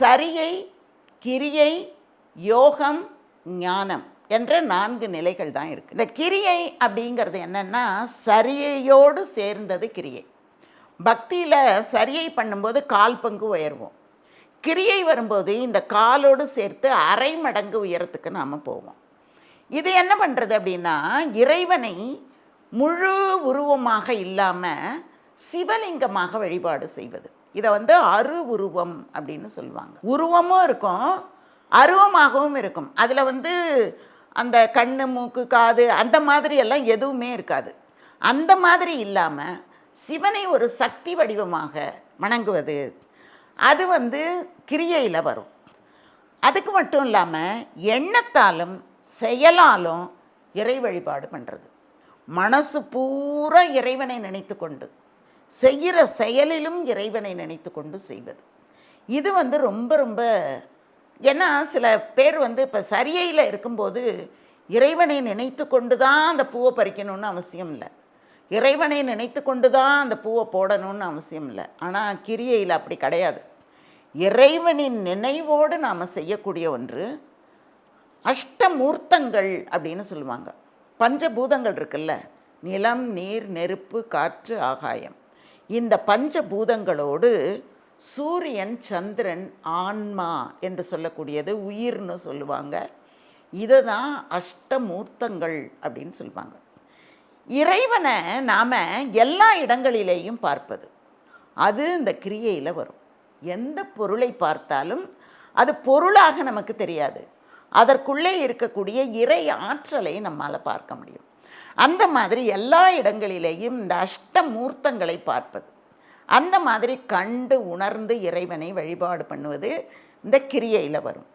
சரியை கிரியை யோகம் ஞானம் என்ற நான்கு நிலைகள் தான் இருக்குது இந்த கிரியை அப்படிங்கிறது என்னென்னா சரியையோடு சேர்ந்தது கிரியை. பக்தியில் சரியை பண்ணும்போது கால் பங்கு உயர்வோம். கிரியை வரும்போது இந்த காலோடு சேர்த்து அரை மடங்கு உயரத்துக்கு நாம் போவோம். இது என்ன பண்ணுறது அப்படின்னா இறைவனை முழு உருவமாக இல்லாமல் சிவலிங்கமாக வழிபாடு செய்வது. இதை வந்து அரு உருவம் அப்படின்னு சொல்லுவாங்க. உருவமும் இருக்கும் அருவமாகவும் இருக்கும். அதில் வந்து அந்த கண்ணு மூக்கு காது அந்த மாதிரி எல்லாம் எதுவுமே இருக்காது. அந்த மாதிரி இல்லாமல் சிவனை ஒரு சக்தி வடிவமாக வணங்குவது அது வந்து கிரியையில் வரும். அதுக்கு மட்டும் இல்லாமல் எண்ணத்தாலும் செயலாலும் இறை வழிபாடு பண்ணுறது மனசு பூரா இறைவனை நினைத்து கொண்டு செய்கிற செயலிலும் இறைவனை நினைத்து கொண்டு செய்வது. இது வந்து ரொம்ப ரொம்ப ஏன்னா சில பேர் வந்து இப்போ சரியையில் இருக்கும்போது இறைவனை நினைத்து கொண்டு தான் அந்த பூவை பறிக்கணும்னு அவசியம் இல்லை. இறைவனை நினைத்து கொண்டு தான் அந்த பூவை போடணும்னு அவசியம் இல்லை. ஆனால் கிரியையில் அப்படி கிடையாது. இறைவனின் நினைவோடு நாம் செய்யக்கூடிய ஒன்று அஷ்டமூர்த்தங்கள் அப்படின்னு சொல்லுவாங்க. பஞ்சபூதங்கள் இருக்குல்ல. நிலம் நீர் நெருப்பு காற்று ஆகாயம். இந்த பஞ்சபூதங்களோடு சூரியன் சந்திரன் ஆன்மா என்று சொல்லக்கூடியது உயிர்னு சொல்லுவாங்க. இதை தான் அஷ்டமூர்த்தங்கள் அப்படின்னு சொல்லுவாங்க. இறைவனை நாம் எல்லா இடங்களிலேயும் பார்ப்பது. அது இந்த கிரியையில் வரும். எந்த பொருளை பார்த்தாலும் அது பொருளாக நமக்கு தெரியாது. அதற்குள்ளே இருக்கக்கூடிய இறை ஆற்றலை நம்மால் பார்க்க முடியும். அந்த மாதிரி எல்லா இடங்களிலேயும் இந்த அஷ்டமூர்த்தங்களை பார்ப்பது. அந்த மாதிரி கண்டு உணர்ந்து இறைவனை வழிபாடு பண்ணுவது இந்த கிரியையில் வரும்.